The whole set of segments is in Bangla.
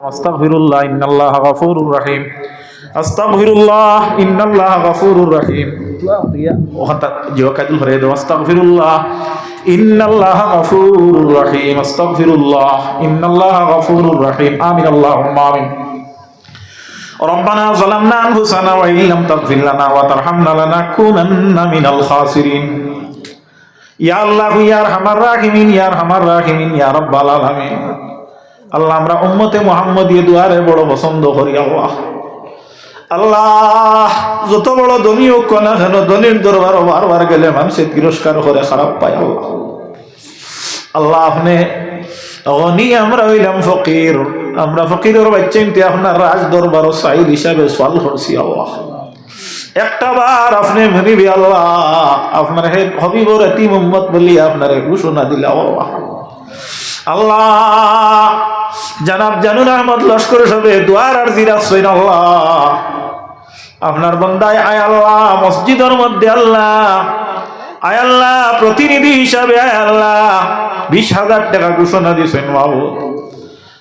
আস্তাগফিরুল্লাহ ইন্নাল্লাহ গফুরুর রহিম আস্তাগফিরুল্লাহ ইন্নাল্লাহ গফুরুর রহিম ওহাতা জিও কাদুল হরে দো আস্তাগফিরুল্লাহ ইন্নাল্লাহ গফুরুর রহিম আস্তাগফিরুল্লাহ ইন্নাল্লাহ গফুরুর রহিম আমিন আল্লাহুম্মা আমিন ربنا ظلمنا أنفسنا وإن لم تغفر لنا وترحمنا لنكونن من الخاسرين ইয়া আল্লাহ ইয়া আরহামার রাহিমিন ইয়া আরহামার রাহিমিন ইয়া রাব্বাল আলামিন আল্লাহ, আমরা উম্মতে মুহাম্মদী দুয়ারে বড় পছন্দ করি, আল্লাহ। আল্লাহ, যত বড় ধনী হোক না কেন, ধনীর দরবার বারবার গেলে মানুষে তিরস্কার করে খারাপ পায়, আল্লাহ। আল্লাহ, আপনি অগনি আমরা হইলাম ফকির। আমরা ফকিরের বাচ্চাইতে আপনার রাজ দরবার সাইল হিসাবে সোয়াল করছি, আল্লাহ। একটা বার আপনি মনিবি আল্লাহ, আপনার হে হবিবর এতি মোহাম্মদ বলি আপনার ঘোষণা দিলা আল্লাহ জানাব জানুন আহমদ লস্কর সবে দুয়ার আর জিরাসইন আল্লাহ। আপনার বন্দায় আয় আল্লাহ, মসজিদের মধ্যে আল্লাহ। আয় আল্লাহ, প্রতিনিধি হিসাবে আয় আল্লাহ। বিশ হাজার টাকা ঘোষণা দিয়েছেন বাবু।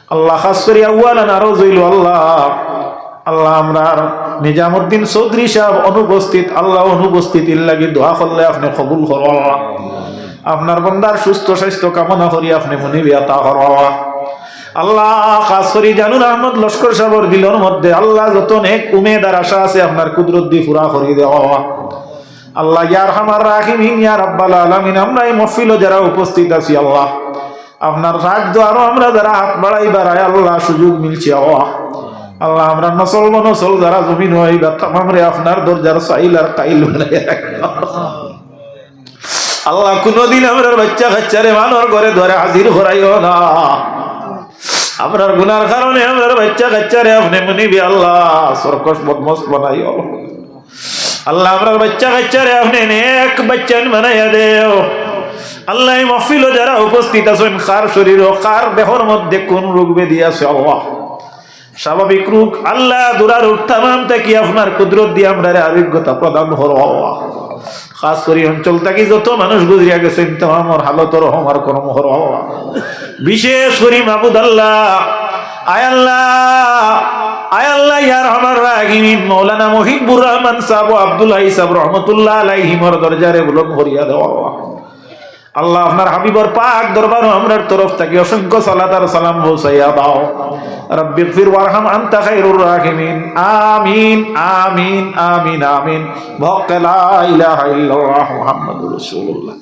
আল্লাহ, খাস করি আউ্বালান আরও জইল আল্লাহ। আল্লাহ, আমরা নিজামুদ্দিন চৌধুরী সাহেব অনুপস্থিত, আল্লাহ অনুপস্থিতির লাগি দোয়া করলে আপনি কবুল করো। আপনার বন্দার সুস্থ স্বাস্থ্য কামনা করি আপনি মনে বিয়াতা করো। আল্লাহ আহমদ লস্কর মধ্যে। আল্লাহ যত নেক উমেদার আশা আছে, আপনার কুদরত দেওয়া। আল্লাহ ইয়ার আমরা এই যারা উপস্থিত আছি, আল্লাহ, আপনার রাজ্য আরও আমরা যারা হাত বাড়াই বাড়াই, আল্লাহ, সুযোগ মিলছে, আল্লাহ। আল্লাহ, আমরা নসল মনসল যারা জমিন আপনার দরজার সাইল আর কাইল আল্লাহ, কোনদিন আমরা বাচ্চা কাচ্চারে মানর ঘরে ধরে হাজির করাইও না। আপনার গুনার কারণে আপনার বাচ্চা কাচ্চারে আপনি মনিবি আল্লাহ, সরকস বদমস বানাইও আল্লাহ। আপনার বাচ্চা কাচ্চারে আপনি এক বাচ্চান বানাইয়া দেও। আল্লাহ মফিল যারা উপস্থিত আছেন, কার শরীর ও কার দেহর মধ্যে কোন রোগ বেদি আছে আল্লাহ? স্বাভাবিক রোগ, আল্লাহ দুরার উত্থামান থেকে আপনার কুদরত দিয়ে আমরা আরোগ্যতা প্রদান হর আল্লাহ। খাস করে অঞ্চল থেকে যত মানুষ গুজরিয়া গেছেন তোমার হালতর হমার কর্ম হর বিশেষ করি মাহবুদ আল্লাহ আয়াল্লাহ আয়াল্লাহ মৌলানা রহমতুল্লাহ দরজারে বুলন করিয়া দেওয়া আল্লাহ আপনার হাবিবর পাক দরবার আমরার তরফ থেকে অসংখ্য সালাত আর সালাম পৌঁছাইয়া দাও। রব্বি ফির ওয়ারহাম আনতা খায়রুর রাহিমিন। আমিন আমিন আমিন আমিন। ভক্ত লা ইলাহা ইল্লাল্লাহ মুহাম্মাদুর রাসূলুল্লাহ।